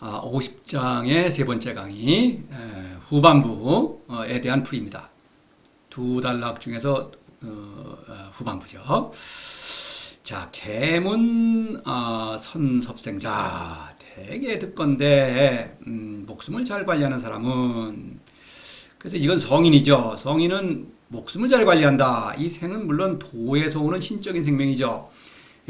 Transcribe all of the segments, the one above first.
아, 50장의 세 번째 강의 에, 후반부에 대한 풀이입니다. 두 단락 중에서 어, 어, 후반부죠. 자, 개문 아, 선섭생자 되게 듣건데 음, 목숨을 잘 관리하는 사람은 그래서 이건 성인이죠. 성인은 목숨을 잘 관리한다. 이 생은 물론 도에서 오는 신적인 생명이죠.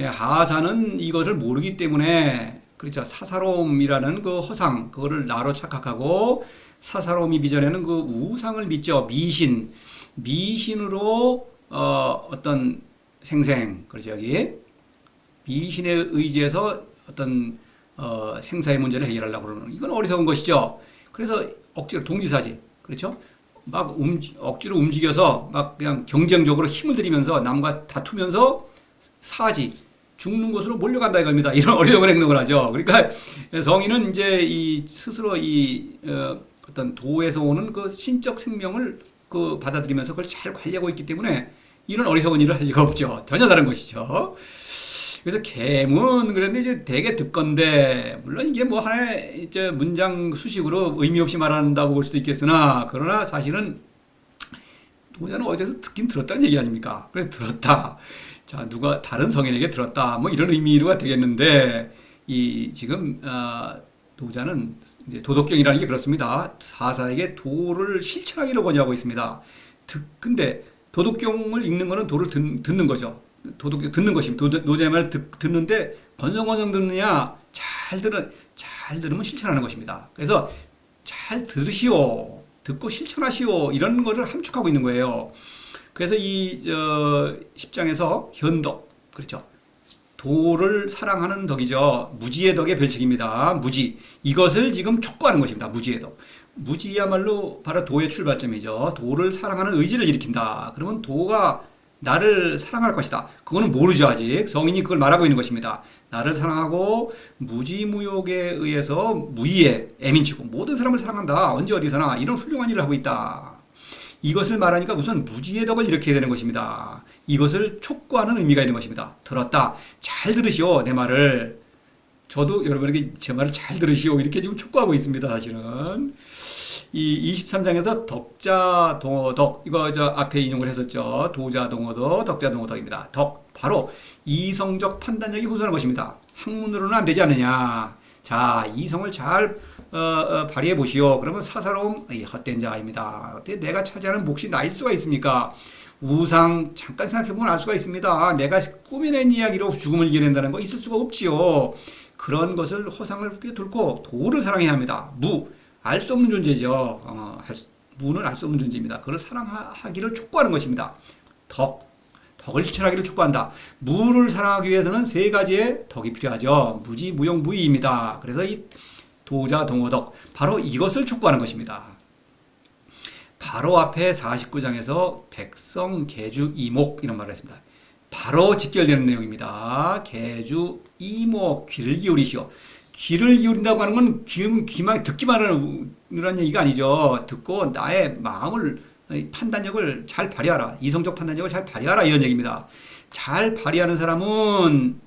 예, 하사는 이것을 모르기 때문에 그렇죠. 사사로움이라는 그 허상 그거를 나로 착각하고 사사로움이 빚어내는 그 우상을 믿죠. 미신 미신으로 어, 어떤 생생 그렇죠 여기 미신에 의지해서 어떤 어, 생사의 문제를 해결하려고 그러는 이건 어리석은 것이죠. 그래서 억지로 동지사지 그렇죠. 막 움직, 억지로 움직여서 막 그냥 경쟁적으로 힘을 들이면서 남과 다투면서 사지 죽는 곳으로 몰려간다 이겁니다. 이런 어리석은 행동을 하죠. 그러니까 성인은 이제 이 스스로 이 어, 어떤 도에서 오는 그 신적 생명을 그 받아들이면서 그걸 잘 관리하고 있기 때문에 이런 어리석은 일을 할 리가 없죠. 전혀 다른 것이죠. 그래서 개문 그런데 이제 되게 듣건데 물론 이게 뭐 하나의 이제 문장 수식으로 의미 없이 말한다고 볼 수도 있겠으나 그러나 사실은 도자는 어디서 듣긴 들었다는 얘기 아닙니까? 그래서 들었다. 자 누가 다른 성인에게 들었다. 뭐 이런 의미가 되겠는데 이 지금 아, 이제 도덕경이라는 게 그렇습니다. 사사에게 도를 실천하기를 권유하고 있습니다. 듣, 근데 도덕경을 읽는 거는 도를 듣, 듣는 거죠. 도덕 듣는 것입니다. 도, 노자의 말을 듣, 듣는데 건성건성 듣느냐 잘 들은 잘 들으면 실천하는 것입니다. 그래서 잘 들으시오, 듣고 실천하시오 이런 것을 함축하고 있는 거예요. 그래서 이 저, 10장에서 현덕 그렇죠. 도를 사랑하는 덕이죠. 무지의 덕의 별칭입니다. 무지. 이것을 지금 촉구하는 것입니다. 무지의 덕. 무지야말로 바로 도의 출발점이죠. 도를 사랑하는 의지를 일으킨다. 그러면 도가 나를 사랑할 것이다. 그거는 모르죠, 아직. 성인이 그걸 말하고 있는 것입니다. 나를 사랑하고 무지무욕에 의해서 무의에 애민치고 모든 사람을 사랑한다. 언제 어디서나 이런 훌륭한 일을 하고 있다. 이것을 말하니까 우선 무지의 덕을 일으켜야 되는 것입니다. 이것을 촉구하는 의미가 있는 것입니다. 들었다. 잘 들으시오, 내 말을. 저도 여러분에게 제 말을 잘 들으시오. 이렇게 지금 촉구하고 있습니다, 사실은. 이 23장에서 덕자 동어덕 이거 저 앞에 인용을 했었죠. 도자 동어덕, 덕자 동어덕입니다. 덕 바로 이성적 판단력이 호소하는 것입니다. 학문으로는 안 되지 않느냐. 자, 이성을 잘 어, 어, 발휘해 보시오. 그러면 사사로움 이 헛된 자입니다. 어떻게 내가 차지하는 몫이 나일 수가 있습니까? 우상 잠깐 생각해 보면 알 수가 있습니다. 내가 꾸며낸 이야기로 죽음을 이겨낸다는 거 있을 수가 없지요. 그런 것을 허상을 돌고 도를 사랑해야 합니다. 무 알 수 없는 존재죠. 어, 알 수, 무는 알 수 없는 존재입니다. 그를 사랑하기를 촉구하는 것입니다. 덕 덕을 실천하기를 촉구한다. 무를 사랑하기 위해서는 세 가지의 덕이 필요하죠. 무지, 무용, 무의입니다. 그래서 이 도자, 동어덕 바로 이것을 촉구하는 것입니다. 바로 앞에 49장에서 백성, 계주, 이목 이런 말을 했습니다. 바로 직결되는 내용입니다. 계주, 이목, 귀를 기울이시오. 귀를 기울인다고 하는 건 귀, 귀만 듣기만 하는 얘기가 아니죠. 듣고 나의 마음을 판단력을 잘 발휘하라. 이성적 판단력을 잘 발휘하라 이런 얘기입니다. 잘 발휘하는 사람은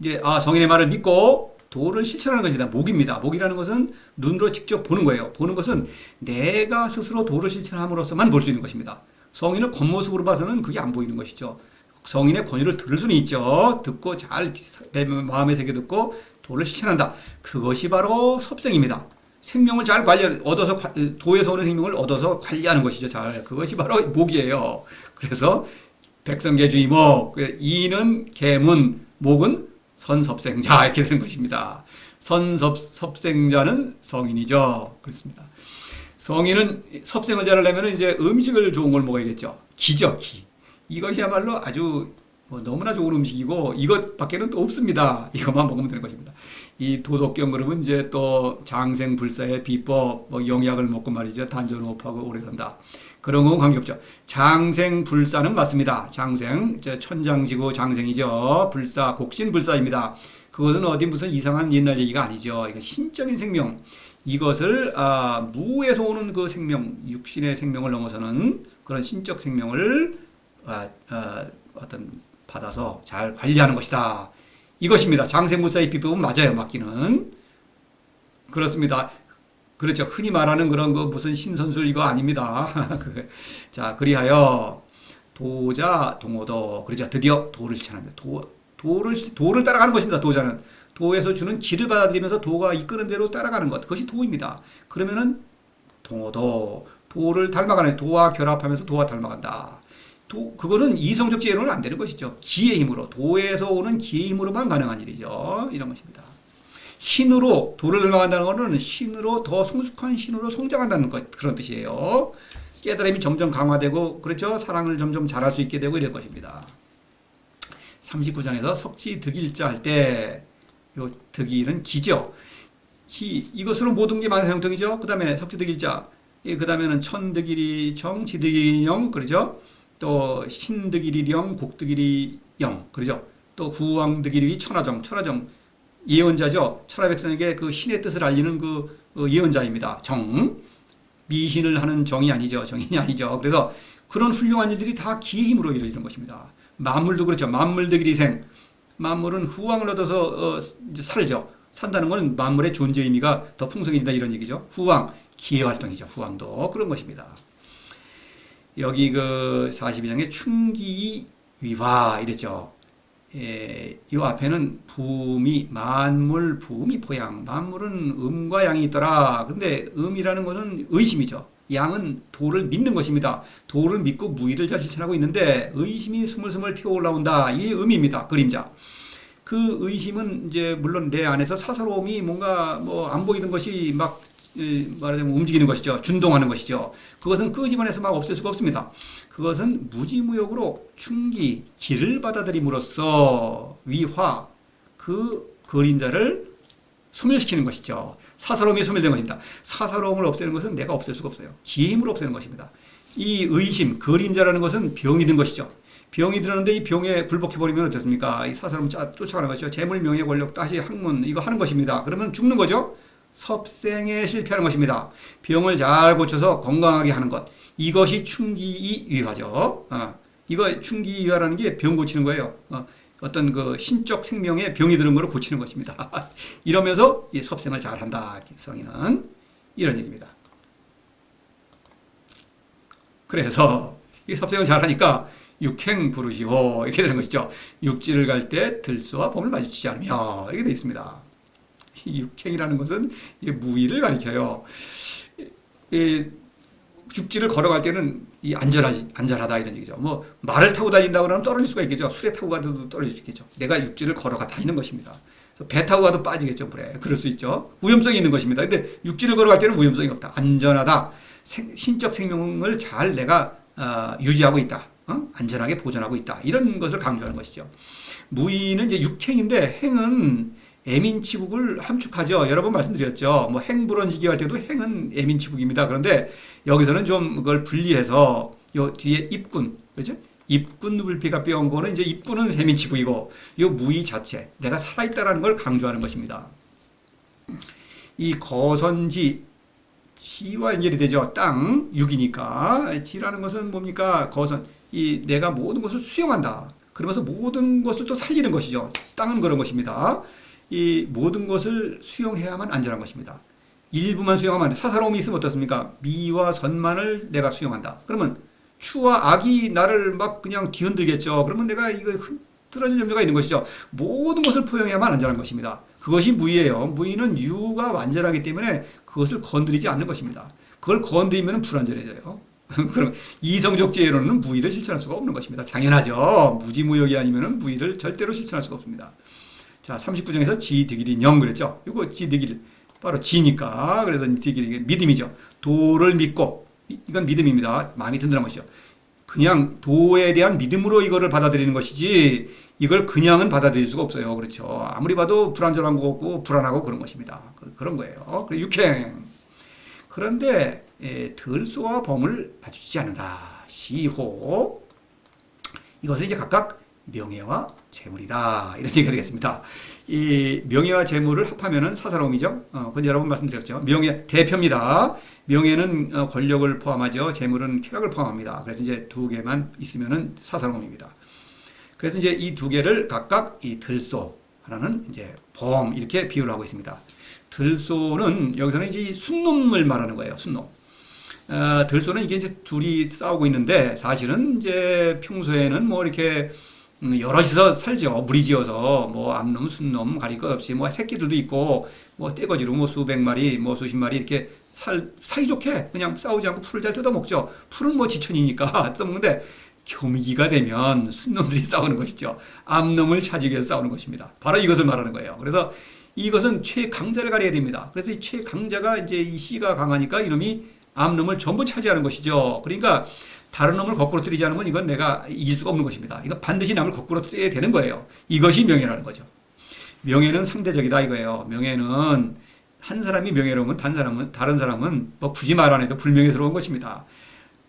이제 아 성인의 말을 믿고 도를 실천하는 것이다. 목입니다. 목이라는 것은 눈으로 직접 보는 거예요. 보는 것은 내가 스스로 도를 실천함으로써만 볼 수 있는 것입니다. 성인을 겉모습으로 봐서는 그게 안 보이는 것이죠. 성인의 권유를 들을 수는 있죠. 듣고 잘 마음에 새겨 듣고 도를 실천한다. 그것이 바로 섭생입니다. 생명을 잘 관리 얻어서 도에서 오는 생명을 얻어서 관리하는 것이죠. 잘 그것이 바로 목이에요. 그래서 백성계주의 목 이는 계문 목은 선섭생자 이렇게 되는 것입니다. 선섭섭생자는 성인이죠. 그렇습니다. 성인은 섭생을 잘하려면 이제 음식을 좋은 걸 먹어야겠죠. 기죠, 기. 이것이야말로 아주 뭐 너무나 좋은 음식이고 이것밖에는 또 없습니다. 이것만 먹으면 되는 것입니다. 이 도덕경 그러면 이제 또 장생불사의 비법, 뭐 영약을 먹고 말이죠. 단전호흡하고 오래 산다. 그런 건 관계없죠. 장생 불사는 맞습니다. 장생, 천장지구 장생이죠. 불사, 곡신 불사입니다. 그것은 어디 무슨 이상한 옛날 얘기가 아니죠. 이거 신적인 생명. 이것을 아, 무에서 오는 그 생명, 육신의 생명을 넘어서는 그런 신적 생명을 아, 아, 어떤 받아서 잘 관리하는 것이다. 이것입니다. 장생불사의 비법은 맞아요. 맞기는. 그렇습니다. 그렇죠. 흔히 말하는 그런 거 무슨 신선술 이거 아닙니다. 그, 자, 그리하여 도자 동호도 그러죠. 드디어 도를 실천합니다. 도 도를 도를 따라가는 것입니다. 도자는 도에서 주는 길을 받아들이면서 도가 이끄는 대로 따라가는 것 그것이 도입니다. 그러면은 동호도 도를 닮아가는 도와 결합하면서 도와 닮아간다. 도 그거는 이성적 지혜로는 안 되는 것이죠. 기의 힘으로 도에서 오는 기의 힘으로만 가능한 일이죠. 이런 것입니다. 신으로 도를 닮아간다는 것은 신으로 더 성숙한 신으로 성장한다는 것 그런 뜻이에요. 깨달음이 점점 강화되고 그렇죠. 사랑을 점점 잘할 수 있게 되고 이런 것입니다. 39장에서 석지 득일자 할 때 요 득일은 기죠. 기 이것으로 모든 게 만사 형통이죠. 그다음에 석지 득일자 예, 그다음에는 천득일이 정, 지득일이 영 그러죠. 또 신득일이 영, 곡득일이 영 그러죠. 또 구왕득일이 천하정, 천하정 예언자죠. 천하 백성에게 그 신의 뜻을 알리는 그 어, 예언자입니다. 정 미신을 하는 정이 아니죠. 정인이 아니죠. 그래서 그런 훌륭한 일들이 다 기의 힘으로 이루어지는 것입니다. 만물도 그렇죠. 만물득일이생 만물은 후왕을 얻어서 어, 살죠. 산다는 것은 만물의 존재 의미가 더 풍성해진다 이런 얘기죠. 후왕 기회 활동이죠. 후왕도 그런 것입니다. 여기 그 42장에 충기 위화 이랬죠. 예, 이 앞에는 부음이 만물 부음이 포양 만물은 음과 양이 있더라. 근데 음이라는 것은 의심이죠. 양은 도를 믿는 것입니다. 도를 믿고 무의를 잘 실천하고 있는데 의심이 스물스물 피어 올라온다. 이게 음입니다. 그림자. 그 의심은 이제 물론 내 안에서 사사로움이 뭔가 뭐 안 보이는 것이 막 에, 말하자면 움직이는 것이죠. 준동하는 것이죠. 그것은 끄집어내서 막 없앨 수가 없습니다. 그것은 무지무역으로 충기, 길을 받아들임으로써 위화, 그 그림자를 소멸시키는 것이죠. 사사로움이 소멸된 것입니다. 사사로움을 없애는 것은 내가 없앨 수가 없어요. 기의 힘으로 없애는 것입니다. 이 의심, 그림자라는 것은 병이 든 것이죠. 병이 들었는데 이 병에 굴복해버리면 어떻습니까? 이 사사로움 쫓- 쫓아가는 것이죠. 재물, 명예, 권력, 다시 학문, 이거 하는 것입니다. 그러면 죽는 거죠. 섭생에 실패하는 것입니다. 병을 잘 고쳐서 건강하게 하는 것. 이것이 충기이위화죠. 어, 이거 충기이위화라는 게 병 고치는 거예요. 어, 어떤 그 신적 생명에 병이 들은 거를 고치는 것입니다. 이러면서 이 섭생을 잘한다. 성인은 이런 얘기입니다. 그래서 이 섭생을 잘하니까 육행 부르시오 이렇게 되는 것이죠. 육지를 갈 때 들소와 범을 마주치지 않으며 이렇게 되어 있습니다. 이 육행이라는 것은 이 무의를 가리켜요. 이 육지를 걸어갈 때는 이 안전하지 안전하다 이런 얘기죠. 뭐 말을 타고 다닌다 그러면 떨어질 수가 있겠죠. 수레 타고 가도 떨어질 수 있겠죠. 내가 육지를 걸어가 다니는 것입니다. 배 타고 가도 빠지겠죠 물에. 그럴 수 있죠. 위험성이 있는 것입니다. 근데 육지를 걸어갈 때는 위험성이 없다. 안전하다. 생- 신적 생명을 잘 내가 어, 유지하고 있다. 어? 안전하게 보존하고 있다. 이런 것을 강조하는 것이죠. 무의는 이제 육행인데 행은 애민 치국을 함축하죠. 여러 번 말씀드렸죠. 뭐 행불언지기 할 때도 행은 애민 치국입니다. 그런데 여기서는 좀 그걸 분리해서 요 뒤에 입군, 그렇죠? 입군 불피가 빼온 거는 이제 입군은 애민 치국이고 요 무의 자체, 내가 살아 있다라는 걸 강조하는 것입니다. 이 거선지 지와 연결이 되죠. 땅, 육이니까. 지라는 것은 뭡니까? 거선. 이 내가 모든 것을 수용한다. 그러면서 모든 것을 또 살리는 것이죠. 땅은 그런 것입니다. 이 모든 것을 수용해야만 안전한 것입니다. 일부만 수용하면 안 돼. 사사로움이 있으면 어떻습니까? 미와 선만을 내가 수용한다. 그러면 추와 악이 나를 막 그냥 뒤흔들겠죠. 그러면 내가 이거 흐트러질 염려가 있는 것이죠. 모든 것을 포용해야만 안전한 것입니다. 그것이 무의예요. 무의는 유가 완전하기 때문에 그것을 건드리지 않는 것입니다. 그걸 건드리면 불안전해져요. 그럼 이성적 지혜로는 무의를 실천할 수가 없는 것입니다. 당연하죠. 무지무역이 아니면 무의를 절대로 실천할 수가 없습니다. 자, 39장에서 지득일이 영 그랬죠. 이거 지득일 바로 지니까 그래서 득일이 믿음이죠. 도를 믿고 이- 이건 믿음입니다. 마음이 든든한 것이죠. 그냥 도에 대한 믿음으로 이거를 받아들이는 것이지 이걸 그냥은 받아들일 수가 없어요. 그렇죠. 아무리 봐도 불안전한 거 같고 불안하고 그런 것입니다. 그- 그런 거예요. 그리고 육행. 그런데 예, 들소와 범을 마주치지 않는다. 시호. 이것은 이제 각각 명예와 재물이다. 이런 얘기가 되겠습니다. 이 명예와 재물을 합하면은 사사로움이죠. 어, 그건 여러 번 말씀드렸죠. 명예 대표입니다. 명예는 어, 권력을 포함하죠. 재물은 쾌락을 포함합니다. 그래서 이제 두 개만 있으면은 사사로움입니다. 그래서 이제 이 두 개를 각각 이 들소 하나는 이제 범 이렇게 비유를 하고 있습니다. 들소는 여기서는 이제 이 순놈을 말하는 거예요. 순놈. 어, 들소는 이게 이제 둘이 싸우고 있는데 사실은 이제 평소에는 뭐 이렇게 음, 여럿이서 살죠. 무리지어서 뭐 암놈, 순놈 가릴 것 없이 뭐 새끼들도 있고 뭐 떼거지로 뭐 수백 마리, 뭐 수십 마리 이렇게 살 사이좋게 그냥 싸우지 않고 풀을 잘 뜯어 먹죠. 풀은 뭐 지천이니까 뜯어 먹는데 교미기가 되면 순놈들이 싸우는 것이죠. 암놈을 차지기 위해서 싸우는 것입니다. 바로 이것을 말하는 거예요. 그래서 이것은 최강자를 가려야 됩니다. 그래서 이 최강자가 이제 이 씨가 강하니까 이놈이 암놈을 전부 차지하는 것이죠. 그러니까 다른 놈을 거꾸로 때리지 않으면 이건 내가 이길 수가 없는 것입니다. 이건 반드시 남을 거꾸로 때려야 되는 거예요. 이것이 명예라는 거죠. 명예는 상대적이다 이거예요. 명예는 한 사람이 명예로우면 다른 사람은 다른 사람은 뭐 굳이 말 안 해도 불명예스러운 것입니다.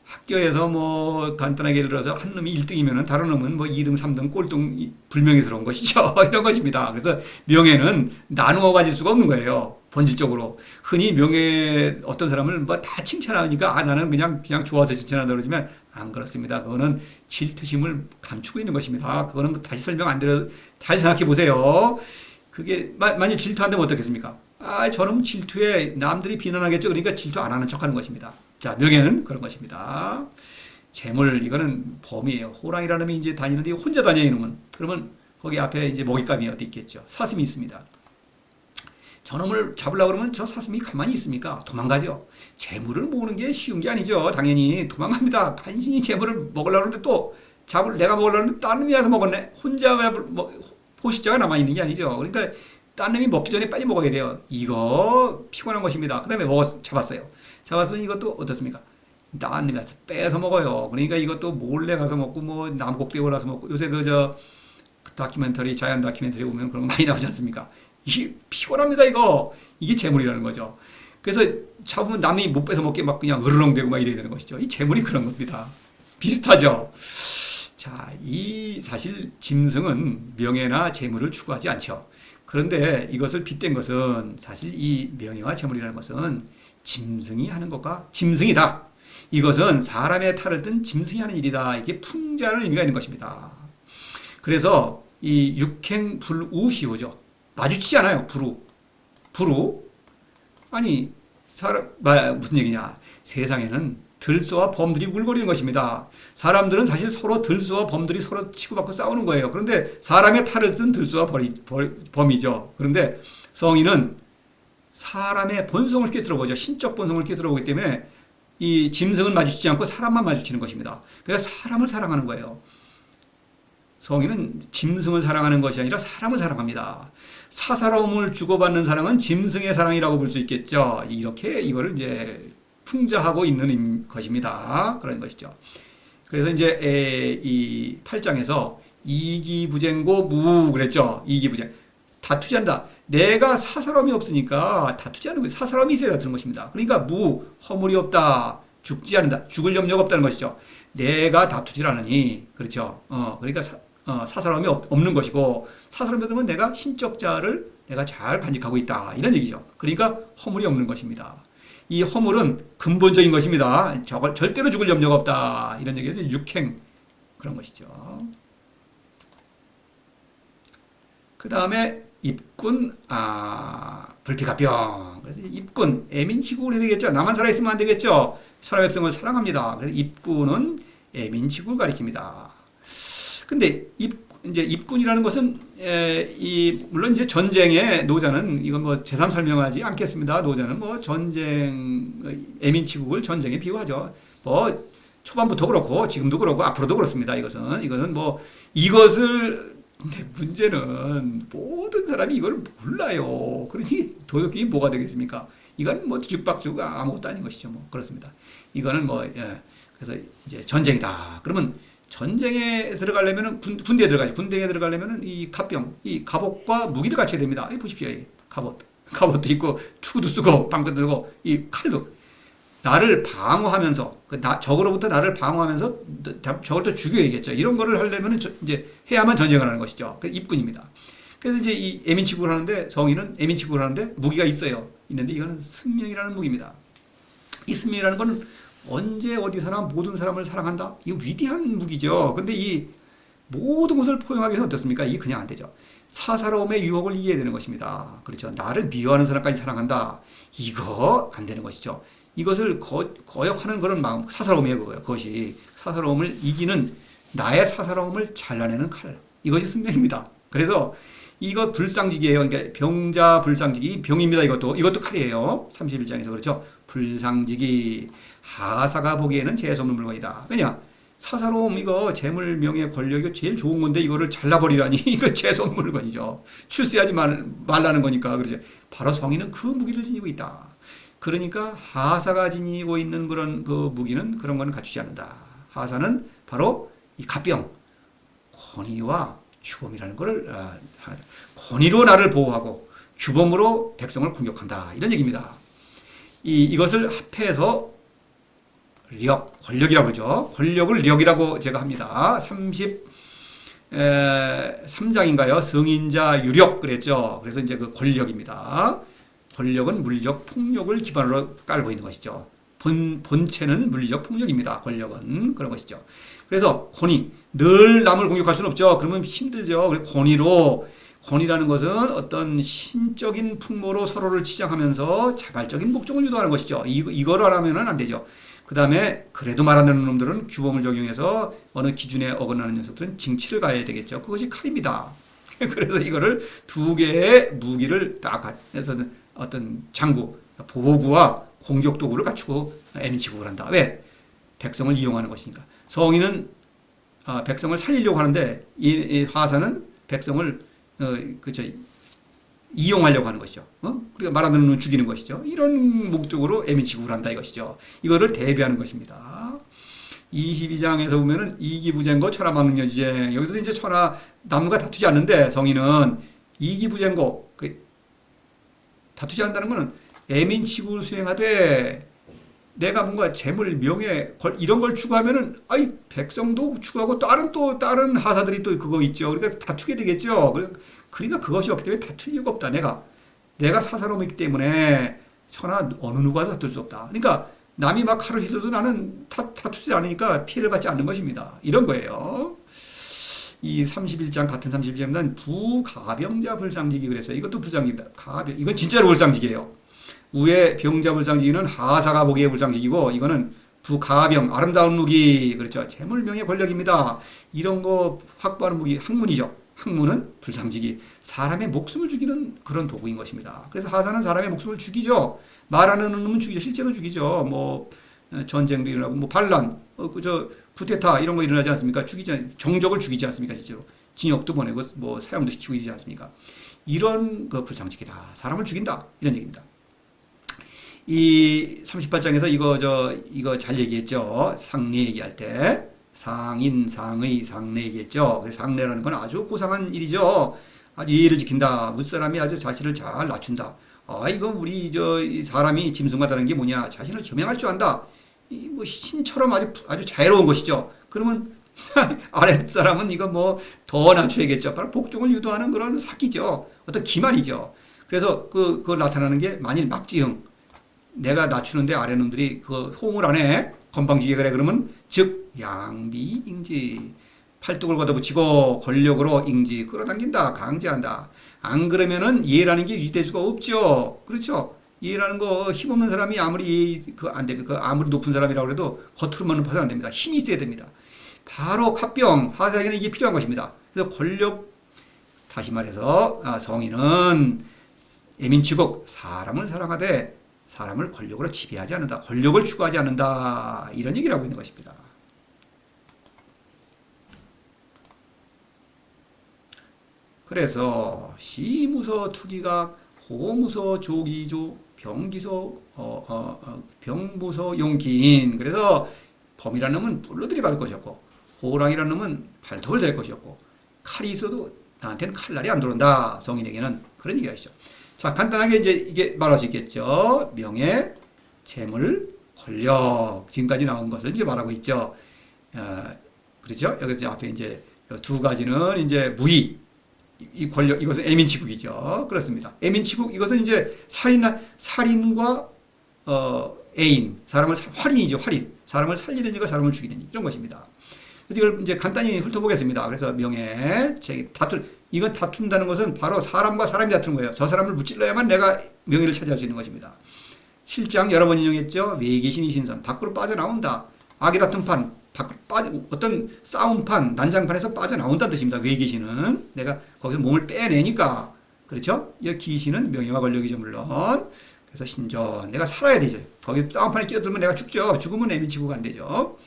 학교에서 뭐 간단하게 예를 들어서 한 놈이 1등이면은 다른 놈은 뭐 2등, 3등, 꼴등 이- 불명예스러운 것이죠. 이런 것입니다. 그래서 명예는 나누어 가질 수가 없는 거예요. 본질적으로 흔히 명예 어떤 사람을 뭐 다 칭찬하니까 아 나는 그냥 그냥 좋아서 칭찬한다 그러지만 안 그렇습니다. 그거는 질투심을 감추고 있는 것입니다. 그거는 뭐 다시 설명 안 드려 잘 생각해 보세요. 그게 마- 만약 질투한다면 어떻겠습니까? 아 저는 질투에 남들이 비난하겠죠. 그러니까 질투 안 하는 척하는 것입니다. 자 명예는 그런 것입니다. 재물 이거는 범이에요. 호랑이라는 놈이 이제 다니는데 혼자 다녀 이놈은 그러면 거기 앞에 이제 먹잇감이 어디 있겠죠. 사슴이 있습니다. 저놈을 잡으려고 그러면 저 사슴이 가만히 있습니까? 도망가죠. 재물을 모으는 게 쉬운 게 아니죠. 당연히 도망갑니다. 간신히 재물을 먹으려고 하는데 또 잡을 내가 먹으려고 하는데 다른 놈이 와서 먹었네. 혼자 왜 뭐, 포식자가 남아 있는 게 아니죠. 그러니까 딴 놈이 먹기 전에 빨리 먹어야 돼요. 이거 피곤한 것입니다. 그 다음에 먹었, 잡았어요. 잡았으면 이것도 어떻습니까? 딴 놈이 와서 빼서 먹어요. 그러니까 이것도 몰래 가서 먹고 뭐 남곡대에 올라서 먹고 요새 그저 다큐멘터리 자연 다큐멘터리 보면 그런 거 많이 나오지 않습니까? 이게 피곤합니다 이거 이게 재물이라는 거죠. 그래서 잡으면 남이 못 뺏어 먹게 막 그냥 으르렁대고 막 이래야 되는 것이죠. 이 재물이 그런 겁니다. 비슷하죠. 자, 이 사실 짐승은 명예나 재물을 추구하지 않죠. 그런데 이것을 빗댄 것은 사실 이 명예와 재물이라는 것은 짐승이 하는 것과 짐승이다. 이것은 사람의 탈을 뜬 짐승이 하는 일이다. 이게 풍자는 의미가 있는 것입니다. 그래서 이 육행 불우시오죠. 마주치지 않아요. 불우. 불우. 아니 사람 마- 무슨 얘기냐? 세상에는 들소와 범들이 울거리는 것입니다. 사람들은 사실 서로 들소와 범들이 서로 치고받고 싸우는 거예요. 그런데 사람의 탈을 쓴 들소와 범이죠. 그런데 성인은 사람의 본성을 꿰뚫어 보죠. 신적 본성을 꿰뚫어 보기 때문에 이 짐승은 마주치지 않고 사람만 마주치는 것입니다. 그래서 사람을 사랑하는 거예요. 성인은 짐승을 사랑하는 것이 아니라 사람을 사랑합니다. 사사로움을 주고받는 사랑은 짐승의 사랑이라고 볼 수 있겠죠. 이렇게 이거를 이제 풍자하고 있는 임- 것입니다. 그런 것이죠. 그래서 이제 에, 이 8장에서 이기부쟁고 무 그랬죠. 이기부쟁. 다투지 않다. 내가 사사로움이 없으니까 다투지 않는 거예요. 사사로움이 있어야 다투는 것입니다. 그러니까 무, 허물이 없다. 죽지 않는다. 죽을 염려가 없다는 것이죠. 내가 다투질 않으니 그렇죠. 어, 그러니까 사, 어, 사사로움이 없, 없는 것이고 사사로움이 없는 건 내가 신적자를 내가 잘 간직하고 있다. 이런 얘기죠. 그러니까 허물이 없는 것입니다. 이 허물은 근본적인 것입니다. 저걸 절대로 죽을 염려가 없다. 이런 얘기에서 육행 그런 것이죠. 그 다음에 입군 아 불피가병 그래서 입군 애민치국을 해야 되겠죠. 나만 살아 있으면 안 되겠죠. 천하 백성을 사랑합니다. 그래서 입군은 애민치국을 가리킵니다. 근데 입 이제 입군이라는 것은 에, 이 물론 이제 전쟁의 노자는 이건 뭐 재산 설명하지 않겠습니다. 노자는 뭐 전쟁 애민치국을 전쟁에 비유하죠. 뭐 초반부터 그렇고 지금도 그렇고 앞으로도 그렇습니다. 이것은 이것은 뭐 이것을 근데 문제는 모든 사람이 이걸 몰라요. 그러니 도덕이 뭐가 되겠습니까? 이건 뭐 뒤죽박죽 아무것도 아닌 것이죠. 뭐 그렇습니다. 이거는 뭐 예. 그래서 이제 전쟁이다. 그러면 전쟁에 들어가려면은 군, 군대에 들어가지. 군대에 들어가려면은 이 갑병, 이 갑옷과 무기를 갖춰야 됩니다. 이 보십시오. 이 갑옷. 갑옷도 있고 투구도 쓰고 빵도 들고 이 칼도 나를 방어하면서 그 나, 적으로부터 나를 방어하면서 적을 또 죽여야겠죠. 이런 거를 하려면 이제 해야만 전쟁을 하는 것이죠. 그 입군입니다. 그래서 이제 이 애민치국을 하는데 성인은 애민치국을 하는데 무기가 있어요. 있는데 이거는 승명이라는 무기입니다. 이 승명이라는 건 언제 어디서나 모든 사람을 사랑한다. 이거 위대한 무기죠. 근데 이 모든 것을 포용하기 위해서 어떻습니까? 이게 그냥 안 되죠. 사사로움의 유혹을 이겨야 되는 것입니다. 그렇죠. 나를 미워하는 사람까지 사랑한다. 이거 안 되는 것이죠. 이것을 거, 거역하는 그런 마음, 사사로움이에요. 그것이 사사로움을 이기는 나의 사사로움을 잘라내는 칼. 이것이 승리입니다. 그래서 이거 불상직이에요. 그러니까 병자 불상직이 병입니다. 이것도 이것도 칼이에요. 31장에서 그렇죠. 불상직이 하사가 보기에는 재수없는 물건이다. 왜냐? 사사로움 이거 재물 명예 권력 이거 제일 좋은 건데 이거를 잘라버리라니 이거 재수없는 물건이죠. 출세하지 말, 말라는 거니까 그렇죠. 바로 성인은 그 무기를 지니고 있다. 그러니까 하사가 지니고 있는 그런 그 무기는 그런 거는 갖추지 않는다. 하사는 바로 이 갑병 권위와 규범이라는 것을 아. 권위로 나를 보호하고 규범으로 백성을 공격한다 이런 얘기입니다. 이 이것을 합해서 력 권력이라고 그러죠. 권력을 력이라고 제가 합니다. 30 에, 3장인가요? 성인자 유력 그랬죠. 그래서 이제 그 권력입니다. 권력은 물리적 폭력을 기반으로 깔고 있는 것이죠. 본, 본체는 물리적 폭력입니다. 권력은 그런 것이죠. 그래서 권위 늘 남을 공격할 수는 없죠. 그러면 힘들죠. 그래서 권위로 권위라는 것은 어떤 신적인 풍모로 서로를 치장하면서 자발적인 목적을 유도하는 것이죠. 이, 이거를 하면은 안 되죠. 그 다음에 그래도 말안 듣는 놈들은 규범을 적용해서 어느 기준에 어긋나는 녀석들은 징치를 가야 되겠죠. 그것이 칼입니다. 그래서 이거를 두 개의 무기를 딱 어떤 어떤 장구 보호구와 공격 도구를 갖추고 애미치국을 한다. 왜? 백성을 이용하는 것이니까. 성인은 아, 백성을 살리려고 하는데 이, 이 화사는 백성을 어, 그저 이용하려고 하는 것이죠. 어? 그러니까 말안 듣는 놈 죽이는 것이죠. 이런 목적으로 애미치국을 한다 이것이죠. 이거를 대비하는 것입니다. 22장에서 보면은 이기부쟁고 천하망령여지쟁 여기서 이제 천하 나무가 다투지 않는데 성인은 이기부쟁고 그 다투지 않는다는 것은 애민치국을 수행하되 내가 뭔가 재물, 명예 이런 걸 추구하면은 아이 백성도 추구하고 다른 또 다른 하사들이 또 그거 있죠. 그러니까 다투게 되겠죠. 그러니까 그것이 없기 때문에 다툴 이유가 없다. 내가 내가 사사로움이기 때문에 천하 어느 누가 다툴 수 없다. 그러니까 남이 막 칼을 휘둘러도 나는 다, 다투지 않으니까 피해를 받지 않는 것입니다. 이런 거예요. 이 31장 같은 31장은 부가병자 불상직이 그래서 이것도 불상직입니다. 가병 이건 진짜로 불상직이에요. 우에 병자 불상직은 하사가 보기에 불상직이고 이거는 부가병 아름다운 무기 그렇죠. 재물명의 권력입니다. 이런 거 확보하는 무기 학문이죠. 학문은 불상직이 사람의 목숨을 죽이는 그런 도구인 것입니다. 그래서 하사는 사람의 목숨을 죽이죠. 말하는 놈은 죽이죠. 실제로 죽이죠. 뭐 어, 전쟁도 일어나고 뭐 반란, 어, 그저 쿠데타 이런 거 일어나지 않습니까? 죽이지 정적을 죽이지 않습니까? 실제로 징역도 보내고 뭐 사형도 시키고 이러지 않습니까? 이런 그 불상직이다. 사람을 죽인다. 이런 얘기입니다. 이 38장에서 이거 저 이거 잘 얘기했죠. 상례 얘기할 때 상인 상의 상례 얘기했죠. 상례라는 건 아주 고상한 일이죠. 아주 예의를 지킨다. 무사람이 아주 자신을 잘 낮춘다. 아 이거 우리 저 사람이 짐승하다는 게 뭐냐? 자신을 겸양할 줄 안다. 이 뭐 신처럼 아주 아주 자유로운 것이죠. 그러면 아래 사람은 이거 뭐 더 낮춰야겠죠. 바로 복종을 유도하는 그런 사기죠. 어떤 기만이죠. 그래서 그, 그 나타나는 게 만일 막지흥, 내가 낮추는데 아래 놈들이 그 호응을 안 해. 건방지게 그래. 그러면 즉 양비 인지 팔뚝을 걷어붙이고 권력으로 인지 끌어당긴다. 강제한다. 안 그러면은 이해라는 게 유지될 수가 없죠. 그렇죠? 이해라는 거 힘없는 사람이 아무리 그안 되면 그 아무리 높은 사람이라고 해도 겉으로만 높아서는 안 됩니다. 힘이 있어야 됩니다. 바로 합병 하사에게는 이게 필요한 것입니다. 그래서 권력 다시 말해서 아, 성인은 애민치국 사람을 사랑하되 사람을 권력으로 지배하지 않는다. 권력을 추구하지 않는다. 이런 얘기를 하고 있는 것입니다. 그래서 시무서 투기각 호무서 조기조 병기소 어, 어, 어, 병무소 용기인 그래서 범이라는 놈은 뿔로 들이 받을 것이었고 호랑이라는 놈은 발톱을 댈 것이었고 칼이 있어도 나한테는 칼날이 안 들어온다 성인에게는 그런 얘기가 있죠. 자 간단하게 이제 이게 말할 수 있겠죠. 명예, 재물, 권력 지금까지 나온 것을 이제 말하고 있죠. 어, 그렇죠? 여기서 앞에 이제 두 가지는 이제 무의 이 권력 이것은 애민 치국이죠. 그렇습니다. 애민 치국 이것은 이제 살인 살인과 어, 애인 사람을 활인이죠. 활인 사람을 살리는 이가 사람을 죽이는 이런 것입니다. 이걸 이제 간단히 훑어보겠습니다. 그래서 명예, 제 다툴 이건 다툰다는 것은 바로 사람과 사람이 다투는 거예요. 저 사람을 무찔러야만 내가 명예를 차지할 수 있는 것입니다. 실장 여러 번 인용했죠. 외계신이 신선 밖으로 빠져나온다. 악의 다툼 판 밖으로 빠져 어떤 싸움판 난장판에서 빠져나온다는 뜻입니다. 외계신은 내가 거기서 몸을 빼내니까 그렇죠. 이 귀신은 명예와 권력이죠 물론. 그래서 신전 내가 살아야 되죠. 거기 싸움판에 끼어들면 내가 죽죠. 죽으면 내미치고 간대죠.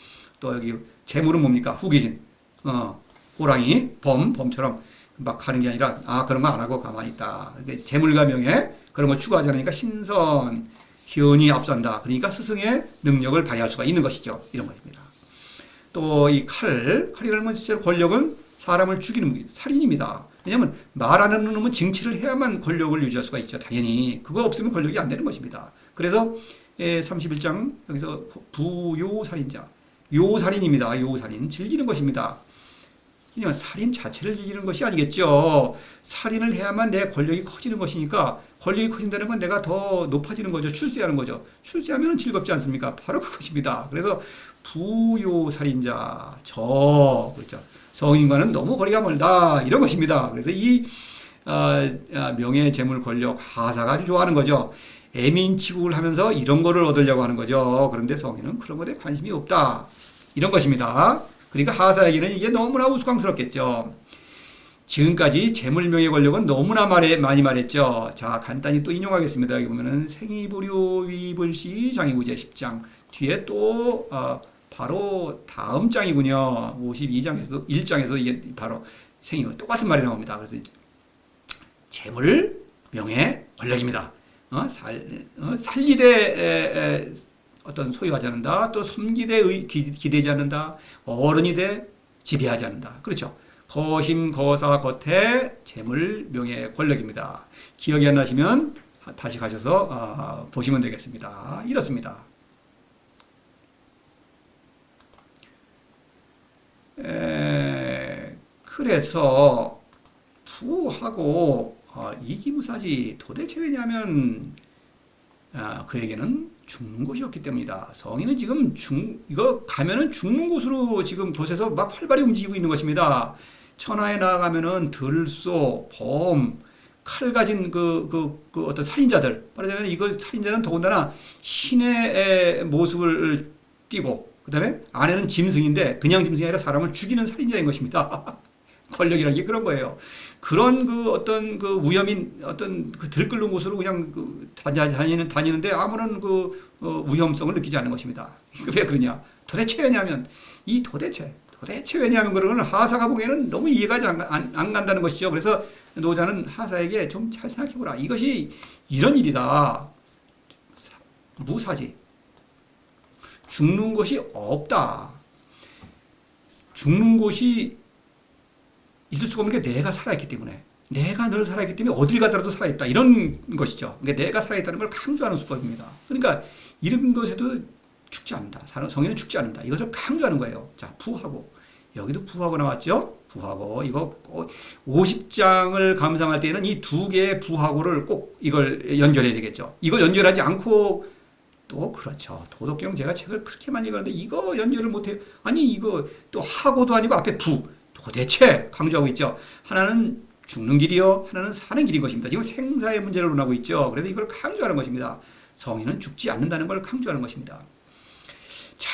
또 여기 재물은 뭡니까? 후계신. 어, 호랑이, 범, 범처럼 막 하는 게 아니라 아 그런 거 안 하고 가만히 있다. 그러니까 재물과 명예 그런 거 추구하지 않으니까 신선, 현이 앞선다. 그러니까 스승의 능력을 발휘할 수가 있는 것이죠. 이런 것입니다. 또 이 칼, 칼이라는 건 실제로 권력은 사람을 죽이는 살인입니다. 왜냐하면 말하는 놈은 징치를 해야만 권력을 유지할 수가 있죠. 당연히 그거 없으면 권력이 안 되는 것입니다. 그래서 예, 31장 여기서 부요살인자, 요살인입니다. 요살인 즐기는 것입니다. 그냥 살인 자체를 즐기는 것이 아니겠죠. 살인을 해야만 내 권력이 커지는 것이니까 권력이 커진다는 건 내가 더 높아지는 거죠. 출세하는 거죠. 출세하면 즐겁지 않습니까? 바로 그것입니다. 그래서 부요 살인자, 저, 그렇죠. 성인과는 너무 거리가 멀다. 이런 것입니다. 그래서 이 어, 아, 명예, 재물, 권력, 하사가 아주 좋아하는 거죠. 애민치국을 하면서 이런 거를 얻으려고 하는 거죠. 그런데 성인은 그런 것에 관심이 없다. 이런 것입니다. 그러니까 하사에게는 이게 너무나 우스꽝스럽겠죠. 지금까지 재물, 명예, 권력은 너무나 말해, 많이 말했죠. 자, 간단히 또 인용하겠습니다. 여기 보면은 생이부류 위불시 장이구제 10장 뒤에 또 어, 바로 다음 장이군요. 52장에서도 1장에서 이게 바로 생이 똑같은 말이 나옵니다. 그래서 재물, 명예, 권력입니다. 어, 살, 어, 살리되 에, 에, 어떤 소유하지 않는다. 또 섬기되 기대지 않는다. 어른이 돼 지배하지 않는다. 그렇죠. 거심, 거사, 거태, 재물, 명예, 권력입니다. 기억이 안 나시면 다시 가셔서 어, 보시면 되겠습니다. 이렇습니다. 에, 그래서 부하고 어, 이기무사지 도대체 왜냐하면 아, 그에게는 죽는 곳이었기 때문이다. 성인은 지금 죽 이거 가면은 죽는 곳으로 지금 곳에서 막 활발히 움직이고 있는 것입니다. 천하에 나아가면은 들소, 범, 칼 가진 그, 그, 그 어떤 살인자들. 말하자면 이거 살인자는 더군다나 신의 모습을 띠고, 그 다음에 아내는 짐승인데 그냥 짐승이 아니라 사람을 죽이는 살인자인 것입니다. 권력이라는 게 그런 거예요. 그런 그 어떤 그 위험인 어떤 그 들끓는 곳으로 그냥 그 다니는 다니는데 아무런 그 어, 위험성을 느끼지 않는 것입니다. 왜 그러냐? 도대체 왜냐하면 이 도대체 도대체 왜냐하면 그러는 하사가 보기에는 너무 이해가 안, 안, 안 간다는 것이죠. 그래서 노자는 하사에게 좀 잘 생각해보라. 이것이 이런 일이다. 무사지. 죽는 곳이 없다. 죽는 곳이 있을 수가 없는 게 내가 살아있기 때문에 내가 늘 살아있기 때문에 어딜 가더라도 살아있다 이런 것이죠. 그러니까 내가 살아있다는 걸 강조하는 수법입니다. 그러니까 이런 것에도 죽지 않는다. 성인은 죽지 않는다. 이것을 강조하는 거예요. 자, 부하고 여기도 부하고 나왔죠. 부하고 이거 50장을 감상할 때는 이 두 개의 부하고를 꼭 이걸 연결해야 되겠죠. 이걸 연결하지 않고 또 그렇죠. 도덕경 제가 책을 그렇게 많이 읽었는데 이거 연결을 못해요. 아니 이거 또 하고도 아니고 앞에 부 도대체 강조하고 있죠. 하나는 죽는 길이요, 하나는 사는 길인 것입니다. 지금 생사의 문제를 논하고 있죠. 그래서 이걸 강조하는 것입니다. 성인은 죽지 않는다는 걸 강조하는 것입니다. 자,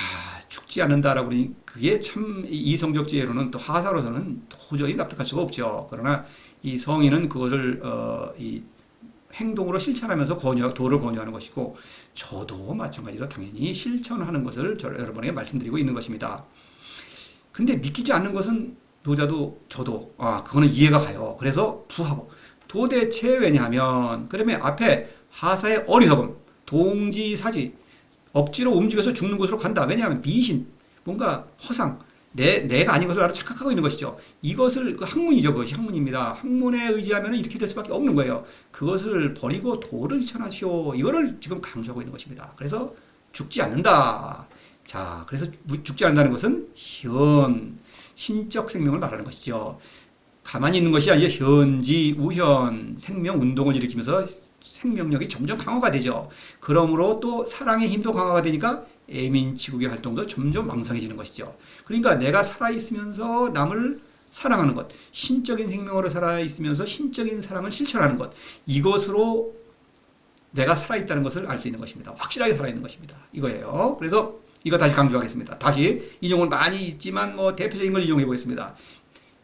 죽지 않는다라고 그러니 그게 참 이성적 지혜로는 또 하사로서는 도저히 납득할 수가 없죠. 그러나 이 성인은 그것을 어, 이 행동으로 실천하면서 권유, 도를 권유하는 것이고 저도 마찬가지로 당연히 실천하는 것을 저, 여러분에게 말씀드리고 있는 것입니다. 근데 믿기지 않는 것은 노자도 저도 아 그거는 이해가 가요. 그래서 부하고 도대체 왜냐하면 그러면 앞에 하사의 어리석음, 동지사지 억지로 움직여서 죽는 곳으로 간다. 왜냐하면 미신, 뭔가 허상, 내 내가 아닌 것을 알아 착각하고 있는 것이죠. 이것을 그 학문이죠. 그것이 학문입니다. 학문에 의지하면 이렇게 될 수밖에 없는 거예요. 그것을 버리고 도를 실천하시오. 이거를 지금 강조하고 있는 것입니다. 그래서 죽지 않는다. 자, 그래서 죽지 않는다는 것은 현 신적 생명을 말하는 것이죠. 가만히 있는 것이 아니라 현지 우현 생명 운동을 일으키면서 생명력이 점점 강화가 되죠. 그러므로 또 사랑의 힘도 강화가 되니까 애민치국의 활동도 점점 왕성해지는 것이죠. 그러니까 내가 살아있으면서 남을 사랑하는 것, 신적인 생명으로 살아있으면서 신적인 사랑을 실천하는 것, 이것으로 내가 살아있다는 것을 알 수 있는 것입니다. 확실하게 살아있는 것입니다. 이거예요. 그래서 이거 다시 강조하겠습니다. 다시 인용을 많이 있지만 뭐 대표적인 걸 이용해 보겠습니다.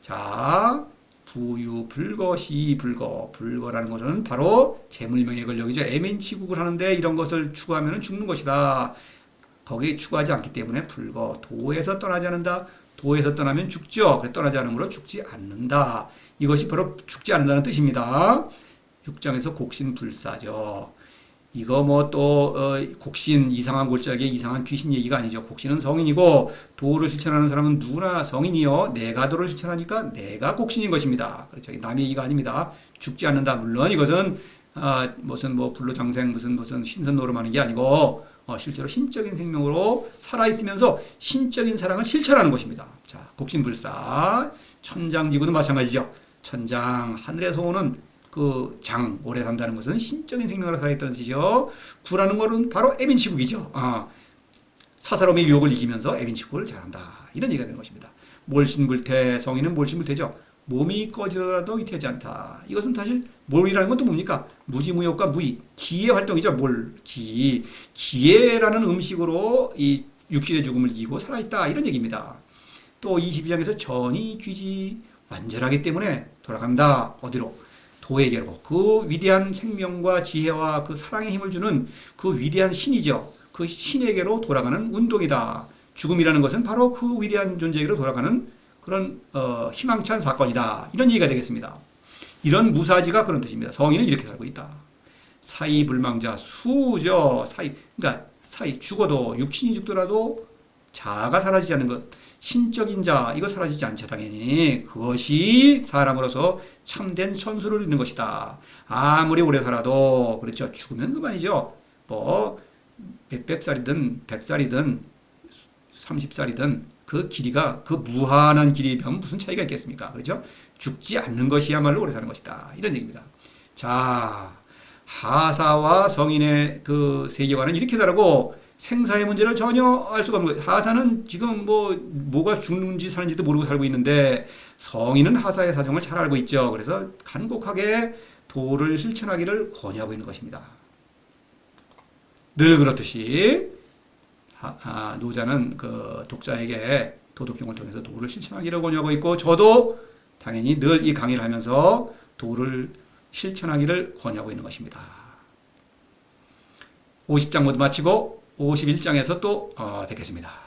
자, 부유 불거 시 불거 불거라는 것은 바로 재물명예를 여기죠. 애민치국을 하는데 이런 것을 추구하면 죽는 것이다. 거기에 추구하지 않기 때문에 불거 도에서 떠나지 않는다. 도에서 떠나면 죽죠. 그래 떠나지 않으므로 죽지 않는다. 이것이 바로 죽지 않는다는 뜻입니다. 6장에서 곡신불사죠. 이거 뭐 또 어, 곡신 이상한 골짜기에 이상한 귀신 얘기가 아니죠. 곡신은 성인이고 도를 실천하는 사람은 누구나 성인이요. 내가 도를 실천하니까 내가 곡신인 것입니다. 그렇죠. 남의 얘기가 아닙니다. 죽지 않는다. 물론 이것은 아, 무슨 뭐 불로장생 무슨 무슨 신선 노름하는 게 아니고 어, 실제로 신적인 생명으로 살아 있으면서 신적인 사랑을 실천하는 것입니다. 자, 곡신불사 천장지구도 마찬가지죠. 천장 하늘에서 오는 그 장 오래 산다는 것은 신적인 생명으로 살아있다는 뜻이죠. 구라는 것은 바로 에빈치국이죠. 아, 사사로움의 유혹을 이기면서 에빈치국을 잘한다. 이런 얘기가 되는 것입니다. 몰신불태 성인은 몰신불태죠. 몸이 꺼지더라도 위태하지 않다. 이것은 사실 몰이라는 것도 뭡니까? 무지무효과 무의, 기의 활동이죠. 몰, 기, 기회라는 음식으로 이 육신의 죽음을 이기고 살아있다. 이런 얘기입니다. 또 22장에서 전이 귀지 완전하기 때문에 돌아간다. 어디로? 도에게로 그 위대한 생명과 지혜와 그 사랑의 힘을 주는 그 위대한 신이죠. 그 신에게로 돌아가는 운동이다. 죽음이라는 것은 바로 그 위대한 존재에게로 돌아가는 그런 어, 희망찬 사건이다. 이런 얘기가 되겠습니다. 이런 무사지가 그런 뜻입니다. 성인은 이렇게 살고 있다. 사이 불망자 수죠. 사이 그러니까 사이 죽어도 육신이 죽더라도 자아가 사라지지 않는 것. 신적인 자 이거 사라지지 않죠 당연히. 그것이 사람으로서 참된 선수를 이루는 것이다. 아무리 오래 살아도 그렇죠? 죽으면 그만이죠. 뭐 몇백 살이든 백 살이든 삼십 살이든 그 길이가 그 무한한 길이면 무슨 차이가 있겠습니까? 그렇죠? 죽지 않는 것이야말로 오래 사는 것이다. 이런 얘기입니다. 자 하사와 성인의 그 세계관은 이렇게 다르고 생사의 문제를 전혀 알 수가 없는 거예요. 하사는 지금 뭐 뭐가 죽는지 사는지도 모르고 살고 있는데 성인은 하사의 사정을 잘 알고 있죠. 그래서 간곡하게 도를 실천하기를 권유하고 있는 것입니다. 늘 그렇듯이 하, 아, 노자는 그 독자에게 도덕경을 통해서 도를 실천하기를 권유하고 있고 저도 당연히 늘 이 강의를 하면서 도를 실천하기를 권유하고 있는 것입니다. 50장 모두 마치고 51장에서 또 어, 뵙겠습니다.